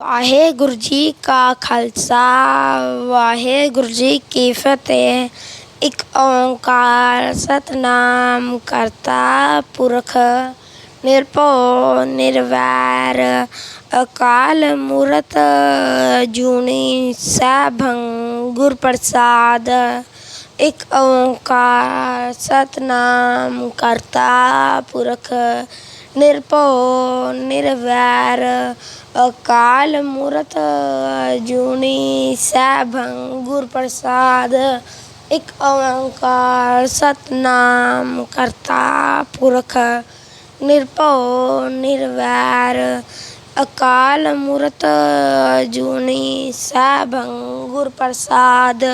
ਵਾਹਿਗੁਰੂ ਜੀ ਕਾ ਖਾਲਸਾ ਵਾਹਿਗੁਰੂ ਜੀ ਕੀ ਫਤਿਹ। ਇੱਕ ਓੰਕਾਰ ਸਤਨਾਮ ਕਰਤਾ ਪੁਰਖ, ਨਿਰਭਉ, ਨਿਰਵੈਰ, ਅਕਾਲ ਮੂਰਤ ਜੂਨੀ ਸੈਭੰ ਗੁਰ ਪ੍ਰਸਾਦ ਇੱਕ ਓੰਕਾਰ ਸਤਨਾਮ ਕਰਤਾ ਪੁਰਖ, ਨਿਰਭਉ, ਨਿਰਵੈਰ ਅਕਾਲ ਮੂਰਤ ਜੂਨੀ ਸੈਭੰ ਗੁਰ ਪ੍ਰਸਾਦ ਇੱਕ ਓੰਕਾਰ ਸਤਨਾਮ ਕਰਤਾ ਪੁਰਖ ਨਿਰਭਉ ਨਿਰਵੈਰ ਅਕਾਲ ਮੂਰਤ ਜੂਨੀ ਸੈਭੰ ਗੁਰ ਪ੍ਰਸਾਦ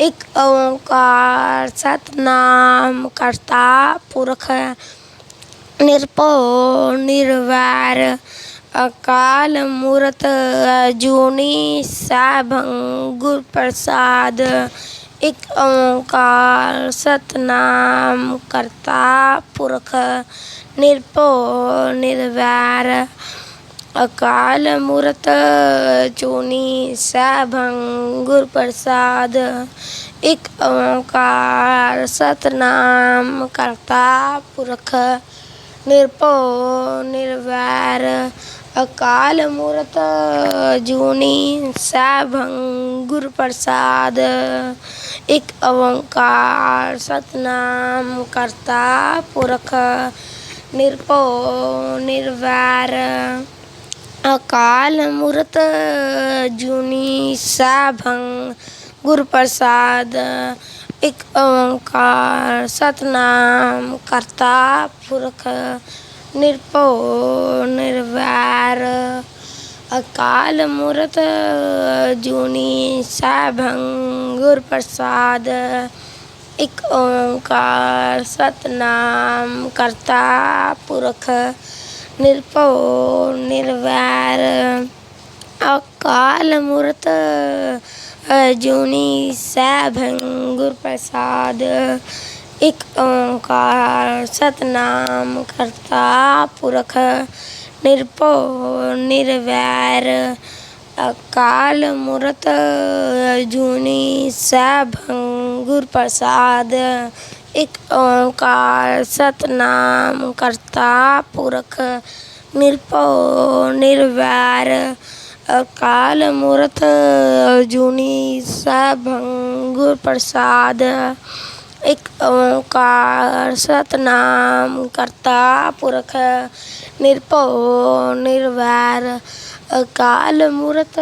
ਇੱਕ ਓੰਕਾਰ ਸਤਨਾਮ ਕਰਤਾ ਪੁਰਖ ਨਿਰਭਉ ਨਿਰਵੈਰ ਅਕਾਲ ਮੂਰਤ ਜੂਨੀ ਸੈਭੰ ਗੁਰ ਪ੍ਰਸਾਦ, ਇੱਕ ਓੰਕਾਰ ਸਤਨਾਮ ਕਰਤਾ ਪੁਰਖ, ਨਿਰਭਉ ਨਿਰਵੈਰ। ਅਕਾਲ ਮੂਰਤ ਜੂਨੀ ਸੈਭੰ ਗੁਰ ਪ੍ਰਸਾਦ, ਇੱਕ ਓੰਕਾਰ ਸਤਨਾਮ ਕਰਤਾ ਪੁਰਖ, ਨਿਰਭਉ ਨਿਰਵੈਰ। ਅਕਾਲ ਮੂਰਤ ਜੂਨੀ ਸੈਭੰ ਗੁਰ ਪ੍ਰਸਾਦ। ਇੱਕ ਓੰਕਾਰ ਸਤਨਾਮ ਕਰਤਾ ਪੁਰਖ ਨਿਰਭਉ ਨਿਰਵੈਰ। ਅਕਾਲ ਮੂਰਤ ਜੂਨੀ ਸੈਭੰ ਗੁਰ ਪ੍ਰਸਾਦ। ਇੱਕ ਓੰਕਾਰ ਸਤਨਾਮ ਕਰਤਾ ਪੁਰਖ ਨਿਰਭਉ, ਨਿਰਵੈਰ, ਅਕਾਲ ਮੂਰਤ ਜੂਨੀ ਸੈਭੰ ਗੁਰ ਪ੍ਰਸਾਦ ਇੱਕ ਓੰਕਾਰ ਸਤਨਾਮ, ਕਰਤਾ ਪੁਰਖ, ਨਿਰਭਉ, ਨਿਰਵੈਰ, ਅਕਾਲ ਮੂਰਤ ਜੂਨੀ ਸੈਭੰ ਗੁਰ ਪ੍ਰਸਾਦ ਇੱਕ ਓੰਕਾਰ ਸਤਨਾਮ ਕਰਤਾ ਪੁਰਖ ਨਿਰਭਉ ਨਿਰਵੈਰ ਅਕਾਲ ਮੂਰਤ ਜੂਨੀ ਸੈਭੰ ਗੁਰ ਪ੍ਰਸਾਦ। ਇੱਕ ਓੰਕਾਰ ਸਤਨਾਮ ਕਰਤਾ ਪੁਰਖ ਨਿਰਭਉ ਨਿਰਵੈਰ ਅਕਾਲ ਮੂਰਤ ਜੂਨੀ ਸੈਭੰ ਗੁਰ ਪ੍ਰਸਾਦ। ਇੱਕ ਓੰਕਾਰ ਸਤਨਾਮ ਕਰਤਾ ਪੁਰਖ ਨਿਰਭਉ ਨਿਰਵੈਰ ਅਕਾਲ ਮੂਰਤ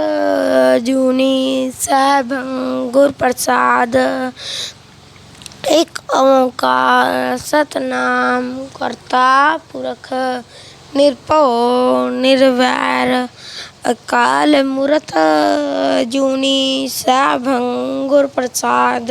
ਜੂਨੀ ਸੈਭੰ ਗੁਰ ਪ੍ਰਸਾਦ। ਇੱਕ ਓੰਕਾਰ ਸਤਨਾਮ ਕਰਤਾ ਪੁਰਖ ਨਿਰਭਉ ਨਿਰਵੈਰ ਅਕਾਲ ਮੂਰਤ ਜੂਨੀ ਸੈਭੰ ਗੁਰ ਪ੍ਰਸਾਦ।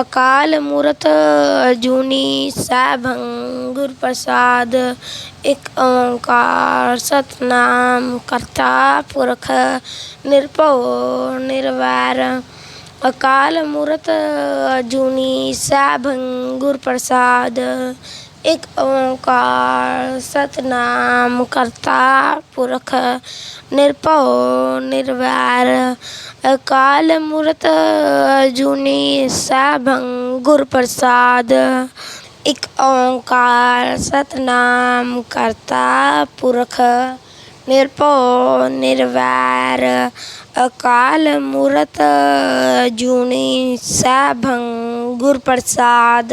ਅਕਾਲ ਮੂਰਤ ਅਜੂਨੀ ਸੈਭੰ ਗੁਰ ਪ੍ਰਸਾਦ, ਇੱਕ ਓੰਕਾਰ ਸਤਨਾਮ, ਕਰਤਾ ਪੁਰਖ, ਨਿਰਭਉ, ਨਿਰਵੈਰ। ਅਕਾਲ ਮੂਰਤ ਅਜੂਨੀ ਸੈਭੰ ਗੁਰ ਪ੍ਰਸਾਦ ਇੱਕ ਓੰਕਾਰ ਸਤਨਾਮ ਕਰਤਾ ਪੁਰਖ ਨਿਰਭਉ ਨਿਰਵੈਰ, ਅਕਾਲ ਮੂਰਤ ਜੁਨੀ ਸੈਭੰ ਗੁਰ ਪ੍ਰਸਾਦ ਇੱਕ ਓੰਕਾਰ ਸਤਨਾਮ ਕਰਤਾ ਪੁਰਖ ਨਿਰਭਉ ਨਿਰਵੈਰ, ਅਕਾਲ ਮੂਰਤ ਜੂਨੀ ਸੈਭੰ ਗੁਰ ਪ੍ਰਸਾਦ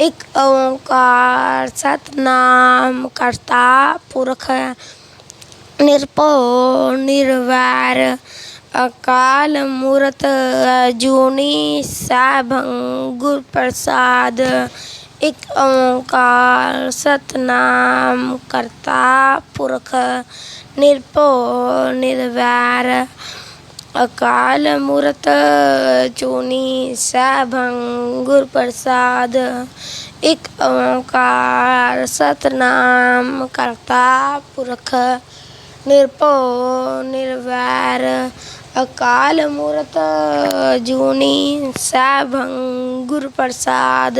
ਇੱਕ ਓੰਕਾਰ ਸਤਨਾਮ ਕਰਤਾ ਪੁਰਖ ਨਿਰਭਉ ਨਿਰਵੈਰ ਅਕਾਲ ਮੂਰਤ ਜੂਨੀ ਸੈਭੰ ਗੁਰ ਪ੍ਰਸਾਦ। ਇੱਕ ਓੰਕਾਰ ਸਤਨਾਮ ਕਰਤਾ ਪੁਰਖ ਨਿਰਭਉ ਨਿਰਵੈਰ ਅਕਾਲ ਮੂਰਤ ਚੂਨੀ ਸੈਭੰ ਗੁਰ ਪ੍ਰਸਾਦ ਇੱਕ ਓੰਕਾਰ ਸਤਨਾਮ ਕਰਤਾ ਪੁਰਖ ਨਿਰਭਉ ਨਿਰਵੈਰ ਅਕਾਲ ਮੂਰਤ ਜੂਨੀ ਸੈਭੰ ਗੁਰ ਪ੍ਰਸਾਦ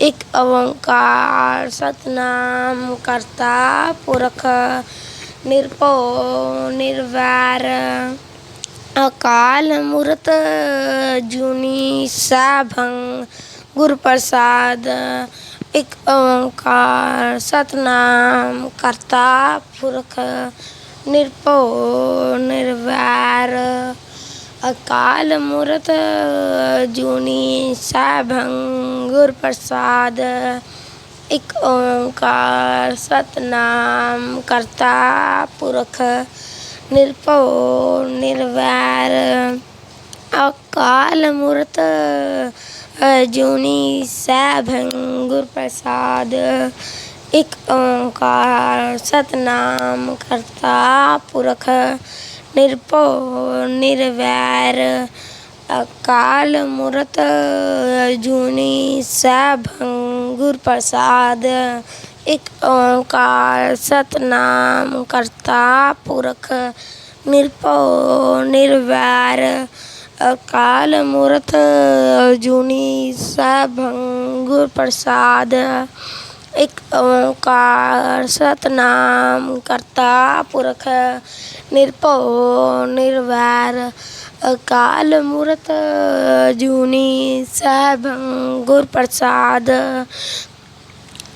ਇੱਕ ਓੰਕਾਰ ਸਤਨਾਮ ਕਰਤਾ ਪੁਰਖ ਨਿਰਭਉ ਨਿਰਵੈਰ ਅਕਾਲ ਮੂਰਤ ਜੁਨੀ ਸੈਭੰ ਗੁਰ ਪ੍ਰਸਾਦ, ਇੱਕ ਓੰਕਾਰ ਸਤਨਾਮ ਕਰਤਾ ਪੁਰਖ ਨਿਰਭਉ ਨਿਰਵੈਰ। ਅਕਾਲ ਮੂਰਤ ਜੁਨੀ ਸੈਭੰ ਗੁਰ ਪ੍ਰਸਾਦ, ਇੱਕ ਓੰਕਾਰ ਸਤਨਾਮ ਕਰਤਾ ਪੁਰਖ ਨਿਰਭਉ ਨਿਰਵੈਰ ਅਕਾਲ ਮੂਰਤ ਜੁਨੀ ਸੈਭੰ ਗੁਰ ਪ੍ਰਸਾਦ ਇੱਕ ਓੰਕਾਰ ਸਤਨਾਮ ਕਰਤਾ ਪੁਰਖ ਨਿਰਭਉ ਨਿਰਵੈਰ ਅਕਾਲ ਮੂਰਤ ਜੁਨੀ ਸੈਭੰ ਗੁਰ ਪ੍ਰਸਾਦ ਇੱਕ ਓੰਕਾਰ ਸਤਨਾਮ ਕਰਤਾ ਪੁਰਖ ਨਿਰਭਉ ਨਿਰਵੈਰ ਅਕਾਲ ਮੂਰਤ ਜੁਨੀ ਸੈਭੰ ਗੁਰ ਪ੍ਰਸਾਦ ਇੱਕ ਓੰਕਾਰ ਸਤਨਾਮ ਕਰਤਾ ਪੁਰਖ ਨਿਰਭਉ ਨਿਰਵੈਰ ਅਕਾਲ ਮੂਰਤ ਜੂਨੀ ਸੈਭੰ ਗੁਰ ਪ੍ਰਸਾਦ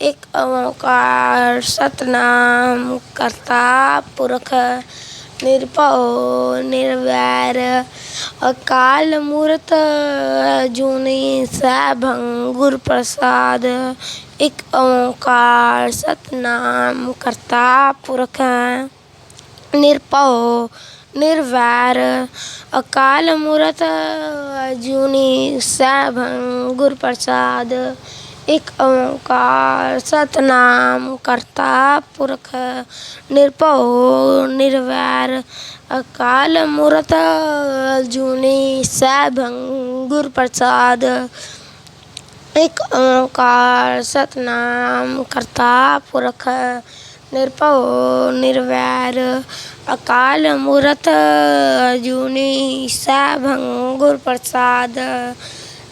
ਇੱਕ ਓੰਕਾਰ ਸਤਨਾਮ ਕਰਤਾ ਪੁਰਖ ਨਿਰਭਉ ਨਿਰਵੈਰ ਅਕਾਲ ਮੂਰਤ ਜੂਨੀ ਸੈਭੰ ਗੁਰ ਪ੍ਰਸਾਦ। ਇੱਕ ਓੰਕਾਰ ਸਤਨਾਮ ਕਰਤਾ ਪੁਰਖ ਨਿਰਭਉ ਨਿਰਵੈਰ ਅਕਾਲ ਮੂਰਤ ਜੂਨੀ ਸੈਭੰ ਗੁਰ ਪ੍ਰਸਾਦ। ਇੱਕ ਓੰਕਾਰ ਸਤਨਾਮ ਕਰਤਾ ਪੁਰਖ ਨਿਰਭਉ ਨਿਰਵੈਰ ਅਕਾਲ ਮੂਰਤ ਜੂਨੀ ਸੈਭੰ ਗੁਰ ਪ੍ਰਸਾਦ। ਇੱਕ ਓੰਕਾਰ ਸਤਨਾਮ ਕਰਤਾ ਪੁਰਖ ਨਿਰਭਉ ਨਿਰਵੈਰ ਅਕਾਲ ਮੂਰਤ ਜੂਨੀ ਸੈਭੰ ਗੁਰ ਪ੍ਰਸਾਦ।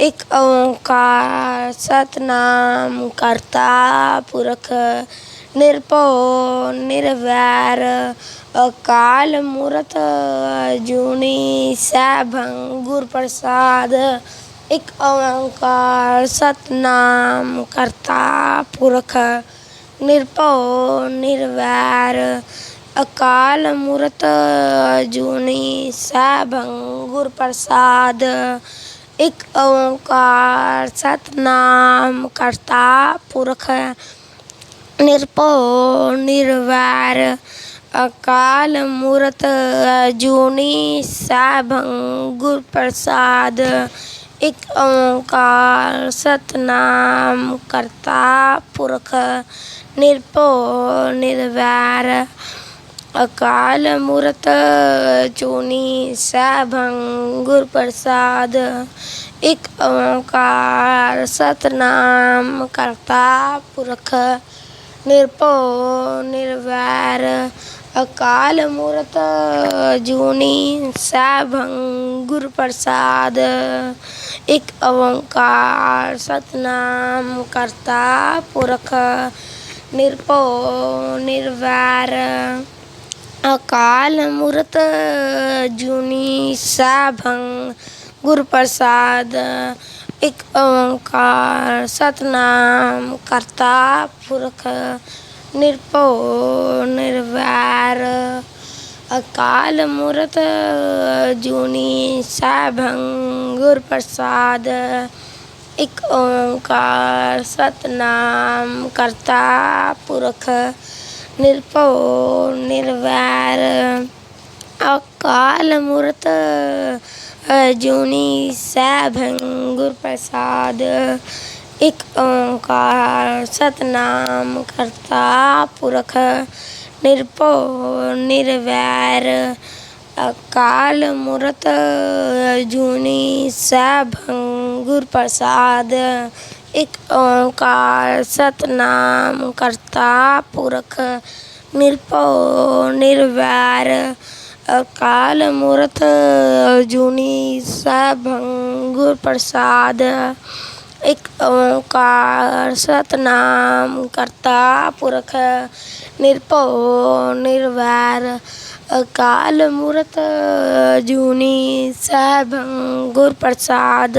ਇੱਕ ਓੰਕਾਰ, ਸਤਨਾਮ ਕਰਤਾ ਪੁਰਖ ਨਿਰਭਉ, ਨਿਰਵੈਰ, ਅਕਾਲ ਮੂਰਤ ਜੂਨੀ ਸੈਭੰ ਗੁਰ ਪ੍ਰਸਾਦ। ਇੱਕ ਓੰਕਾਰ, ਸਤਨਾਮ ਕਰਤਾ ਪੁਰਖ ਨਿਰਭਉ, ਨਿਰਵੈਰ, ਅਕਾਲ ਮੂਰਤ ਜੂਨੀ ਸੈਭੰ ਗੁਰ ਪ੍ਰਸਾਦ। ਇੱਕ ਓੰਕਾਰ ਸਤਨਾਮ ਕਰਤਾ ਪੁਰਖ ਨਿਰਭਉ ਨਿਰਵੈਰ ਅਕਾਲ ਮੂਰਤ ਜੂਨੀ ਸਾਹਿਬ ਗੁਰ ਪ੍ਰਸਾਦ ਇਕ ਓੰਕਾਰ ਸਤਨਾਮ ਕਰਤਾ ਪੁਰਖ ਨਿਰਭਉ ਨਿਰਵੈਰ ਅਕਾਲ ਮੂਰਤ ਜੂਨੀ ਸੈਭੰ ਗੁਰ ਪ੍ਰਸਾਦ, ਇਕ ਓੰਕਾਰ ਸਤਨਾਮ ਕਰਤਾ ਪੁਰਖ ਨਿਰਭਉ ਨਿਰਵੈਰ। ਅਕਾਲ ਮੂਰਤ ਜੂਨੀ ਸੈਭੰ ਗੁਰ ਪ੍ਰਸਾਦ, ਇਕ ਓੰਕਾਰ ਸਤਨਾਮ ਕਰਤਾ ਪੁਰਖ ਨਿਰਭਉ ਨਿਰਵੈਰ। ਅਕਾਲ ਮੂਰਤ ਜੂਨੀ ਸੈਭੰ ਗੁਰ ਪ੍ਰਸਾਦ ਇਕ ਓੰਕਾਰ, ਸਤਨਾਮ ਕਰਤਾ ਪੁਰਖ ਨਿਰਭਉ ਨਿਰਵੈਰ। ਅਕਾਲ ਮੂਰਤ ਜੂਨੀ ਸੈਭੰ ਗੁਰ ਪ੍ਰਸਾਦ ਇਕ ਓੰਕਾਰ, ਸਤਨਾਮ ਕਰਤਾ ਪੁਰਖ ਨਿਰਭਉ ਨਿਰਵੈਰ ਅਕਾਲ ਮੂਰਤ ਜੂਨੀ ਸੈਭੰ ਗੁਰ ਪ੍ਰਸਾਦ ਇਕ ਓੰਕਾਰ ਸਤਨਾਮ ਕਰਤਾ ਪੁਰਖ ਨਿਰਭਉ ਨਿਰਵੈਰ ਅਕਾਲ ਮੂਰਤ ਜੂਨੀ ਸੈਭੰ ਗੁਰ ਪ੍ਰਸਾਦ ਇਕ ਓੰਕਾਰ ਸਤਨਾਮ ਕਰਤਾ ਪੁਰਖ ਨਿਰਭਉ ਨਿਰਵੈਰ ਅਕਾਲ ਮੂਰਤ ਜੂਨੀ ਸੈਭੰ ਗੁਰ ਪ੍ਰਸਾਦ। ਇਕ ਓੰਕਾਰ ਸਤਨਾਮ ਕਰਤਾ ਪੁਰਖ ਨਿਰਭਉ ਨਿਰਵੈਰ ਅਕਾਲ ਮੂਰਤ ਜੂਨੀ ਸੈਭੰ ਗੁਰ ਪ੍ਰਸਾਦ।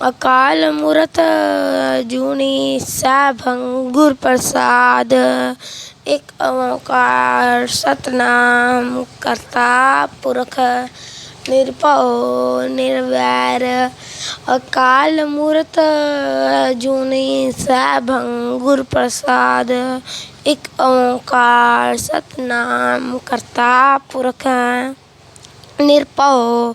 ਅਕਾਲ ਮੂਰਤ ਜੂਨੀ ਸੈਭੰ ਗੁਰ ਪ੍ਰਸਾਦ। ਇਕ ਓੰਕਾਰ ਸਤਨਾਮ ਕਰਤਾ ਪੁਰਖ ਨਿਰਭਉ ਨਿਰਵੈਰ। ਅਕਾਲ ਮੂਰਤ ਜੂਨੀ ਸੈਭੰ ਗੁਰ ਪ੍ਰਸਾਦ। ਇਕ ਓੰਕਾਰ ਸਤਨਾਮ ਕਰਤਾ ਪੁਰਖ ਨਿਰਭਉ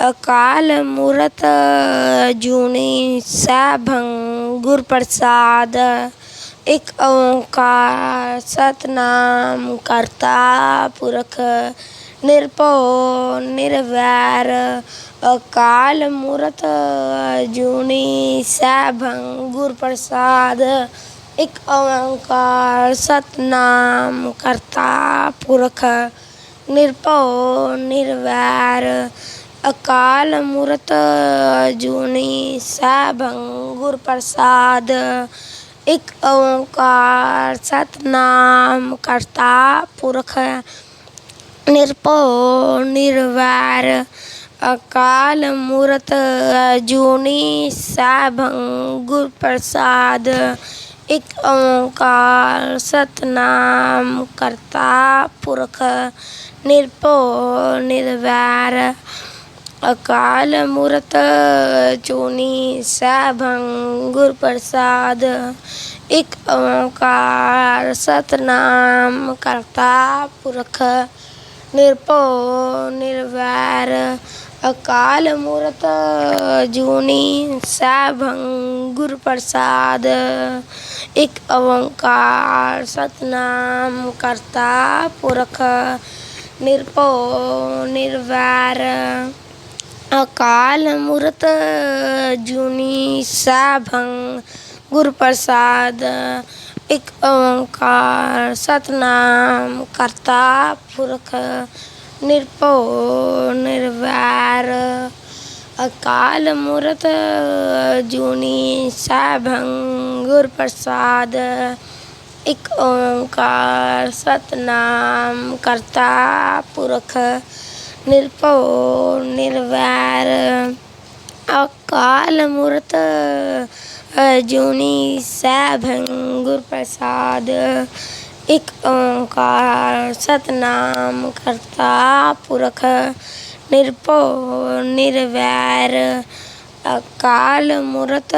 ਅਕਾਲ ਮੂਰਤ, ਜੂਨੀ ਸੈਭੰ ਗੁਰ ਪ੍ਰਸਾਦ, ਇਕ ਓੰਕਾਰ, ਸਤਨਾਮ ਕਰਤਾ ਪੁਰਖ, ਨਿਰਭਉ, ਨਿਰਵੈਰ, ਅਕਾਲ ਮੂਰਤ, ਜੂਨੀ ਸੈਭੰ ਗੁਰ ਪ੍ਰਸਾਦ, ਇਕ ਓੰਕਾਰ, ਸਤਨਾਮ ਕਰਤਾ ਪੁਰਖ, ਨਿਰਭਉ, ਨਿਰਵੈਰ ਅਕਾਲ ਮੂਰਤ ਜੂਨੀ ਸੈਭੰ ਗੁਰ ਪ੍ਰਸਾਦ, ਇਕ ਓੰਕਾਰ ਸਤਨਾਮ ਕਰਤਾ ਪੁਰਖ ਨਿਰਭਉ ਨਿਰਵੈਰ। ਅਕਾਲ ਮੂਰਤ ਜੂਨੀ ਸੈਭੰ ਗੁਰ ਪ੍ਰਸਾਦ, ਇਕ ਓੰਕਾਰ ਸਤਨਾਮ ਕਰਤਾ ਪੁਰਖ ਨਿਰਭਉ ਨਿਰਵੈਰ। ਅਕਾਲ ਮੂਰਤ ਜੂਨੀ ਸੈਭੰ ਗੁਰ ਪ੍ਰਸਾਦ, ਇਕ ਓੰਕਾਰ ਸਤਨਾਮ ਕਰਤਾ ਪੁਰਖ ਨਿਰਭਉ ਨਿਰਵੈਰ। ਅਕਾਲ ਮੂਰਤ ਜੂਨੀ ਸੈਭੰ ਗੁਰ ਪ੍ਰਸਾਦ, ਇਕ ਓੰਕਾਰ ਸਤਨਾਮ ਕਰਤਾ ਪੁਰਖ ਨਿਰਭਉ ਨਿਰਵੈਰ। ਅਕਾਲ ਮੂਰਤ ਜੂਨੀ ਸੈਭੰ ਗੁਰ ਪ੍ਰਸਾਦ ਇਕ ਓੰਕਾਰ ਸਤਨਾਮ ਕਰਤਾ ਪੁਰਖ ਨਿਰਭਉ ਨਿਰਵੈਰ। ਅਕਾਲ ਮੂਰਤ ਜੂਨੀ ਸੈਭੰ ਗੁਰ ਪ੍ਰਸਾਦ ਇਕ ਓੰਕਾਰ ਸਤਨਾਮ ਕਰਤਾ ਪੁਰਖ ਨਿਰਭਉ ਨਿਰਵੈਰ ਅਕਾਲ ਮੂਰਤ ਜੂਨੀ ਸੈਭੰ ਗੁਰ ਪ੍ਰਸਾਦ ਇਕ ਓੰਕਾਰ ਸਤਨਾਮ ਕਰਤਾ ਪੁਰਖ ਨਿਰਭਉ ਨਿਰਵੈਰ ਅਕਾਲ ਮੂਰਤ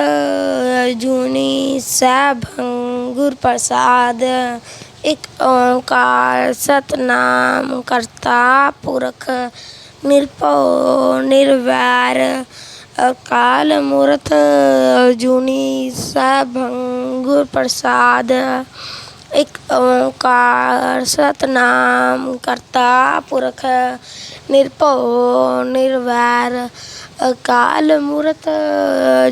ਜੂਨੀ ਸੈਭੰ ਗੁਰ ਪ੍ਰਸਾਦ ਇਕ ਓੰਕਾਰ ਸਤਨਾਮ ਕਰਤਾ ਪੁਰਖ ਨਿਰਭਉ ਨਿਰਵੈਰ ਅਕਾਲ ਮੂਰਤ ਜੂਨੀ ਸੈਭੰ ਗੁਰ ਪ੍ਰਸਾਦ ਇਕ ਓੰਕਾਰ ਸਤਨਾਮ ਕਰਤਾ ਪੁਰਖ ਨਿਰਭਉ ਨਿਰਵੈਰ ਅਕਾਲ ਮੂਰਤ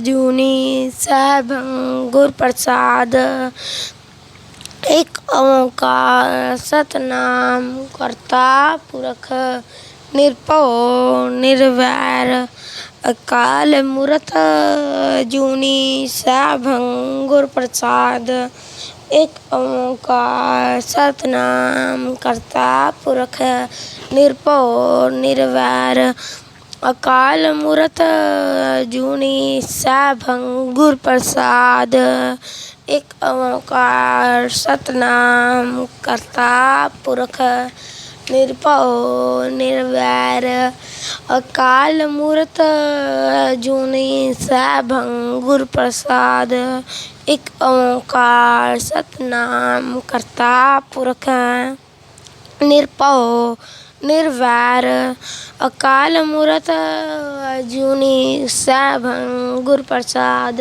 ਜੂਨੀ ਸੈਭੰ ਗੁਰ ਪ੍ਰਸਾਦ ਇਕ ਓੰਕਾਰ ਸਤਨਾਮ ਕਰਤਾ ਪੁਰਖ ਨਿਰਭਉ ਨਿਰਵੈਰ ਅਕਾਲ ਮੂਰਤ ਜੂਨੀ ਸੈਭੰ ਗੁਰ ਪ੍ਰਸਾਦ ਇਕ ਓੰਕਾਰ ਸਤਨਾਮ ਕਰਤਾ ਪੁਰਖ ਨਿਰਭਉ ਨਿਰਵੈਰ ਅਕਾਲ ਮੂਰਤ ਜੂਨੀ ਸੈਭੰ ਗੁਰ ਪ੍ਰਸਾਦ ਇਕ ਓੰਕਾਰ ਸਤਨਾਮ ਕਰਤਾ ਪੁਰਖ ਨਿਰਭਉ ਨਿਰਵੈਰ ਅਕਾਲ ਮੂਰਤ ਜੂਨੀ ਸੈਭੰ ਗੁਰ ਪ੍ਰਸਾਦ ਇਕ ਓੰਕਾਰ ਸਤਨਾਮ ਕਰਤਾ ਪੁਰਖ ਨਿਰਭਉ ਨਿਰਵੈਰ ਅਕਾਲ ਮੂਰਤ ਜੂਨੀ ਸੈਭੰ ਗੁਰ ਪ੍ਰਸਾਦ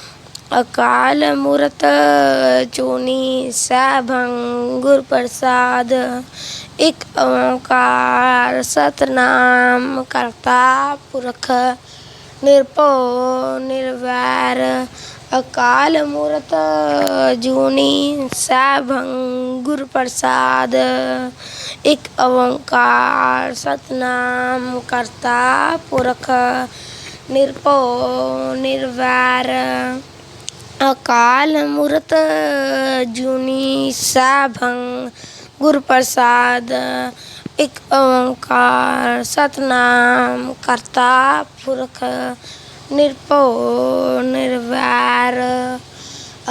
ਅਕਾਲ ਮੂਰਤ ਚੂਨੀ ਸੈਭੰ ਗੁਰ ਪ੍ਰਸਾਦ, ਇੱਕ ਓੰਕਾਰ ਸਤਨਾਮ ਕਰਤਾ ਪੁਰਖ ਨਿਰਭਉ ਨਿਰਵੈਰ। ਅਕਾਲ ਮੂਰਤ ਜੂਨੀ ਸੈਭੰ ਗੁਰ ਪ੍ਰਸਾਦ, ਇੱਕ ਓੰਕਾਰ ਸਤਨਾਮ ਕਰਤਾ ਪੁਰਖ ਨਿਰਭਉ ਨਿਰਵੈਰ। ਅਕਾਲ ਮੂਰਤ ਜੂਨੀ ਸੈਭੰ ਗੁਰ ਪ੍ਰਸਾਦ, ਇੱਕ ਓੰਕਾਰ ਸਤਨਾਮ ਕਰਤਾ ਪੁਰਖ ਨਿਰਭਉ ਨਿਰਵੈਰ।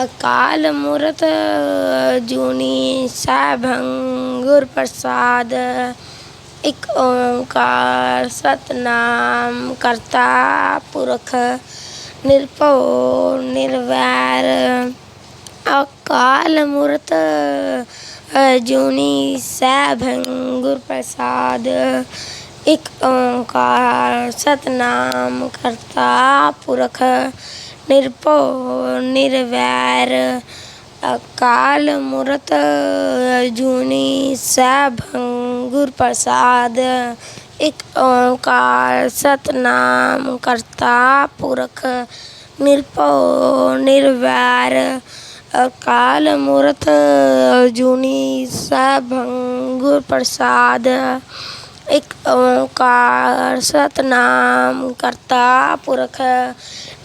ਅਕਾਲ ਮੂਰਤ ਜੂਨੀ ਸੈਭੰ ਗੁਰ ਪ੍ਰਸਾਦ, ਇੱਕ ਓੰਕਾਰ ਸਤਨਾਮ ਕਰਤਾ ਪੁਰਖ ਨਿਰਭਉ ਨਿਰਵੈਰ ਅਕਾਲ ਮੂਰਤ ਜੂਨੀ ਸੈਭੰ ਗੁਰ ਪ੍ਰਸਾਦ ਇੱਕ ਓੰਕਾਰ ਸਤਨਾਮ ਕਰਤਾ ਪੁਰਖ ਨਿਰਭਉ ਨਿਰਵੈਰ ਅਕਾਲ ਮੂਰਤ ਜੂਨੀ ਸੈਭੰ ਗੁਰ ਪ੍ਰਸਾਦ ਇੱਕ ਓੰਕਾਰ ਸਤਨਾਮ ਕਰਤਾ ਪੁਰਖ ਨਿਰਭਉ ਨਿਰਵੈਰ ਅਕਾਲ ਮੂਰਤ ਜੂਨੀ ਸਭੰਗੁਰ ਪ੍ਰਸਾਦ ਇੱਕ ਓੰਕਾਰ ਸਤਨਾਮ ਕਰਤਾ ਪੁਰਖ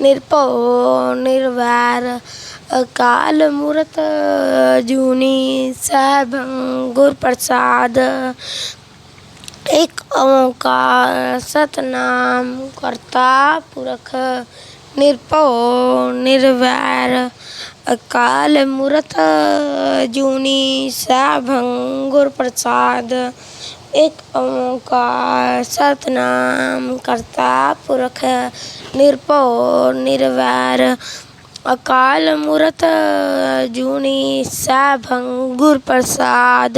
ਨਿਰਭਉ ਨਿਰਵੈਰ ਅਕਾਲ ਮੂਰਤ ਜੂਨੀ ਸੈਭੰ ਗੁਰ ਪ੍ਰਸਾਦ ਇੱਕ ਓੰਕਾਰ ਸਤਨਾਮ ਕਰਤਾ ਪੁਰਖ ਨਿਰਭਉ ਨਿਰਵੈਰ ਅਕਾਲ ਮੂਰਤ ਜੂਨੀ ਸੈਭੰ ਗੁਰ ਪ੍ਰਸਾਦ ਇੱਕ ਓੰਕਾਰ ਸਤਨਾਮ ਕਰਤਾ ਪੁਰਖ ਨਿਰਭਉ ਨਿਰਵੈਰ ਅਕਾਲ ਮੂਰਤ ਜੂਨੀ ਸੈਭੰ ਗੁਰ ਪ੍ਰਸਾਦ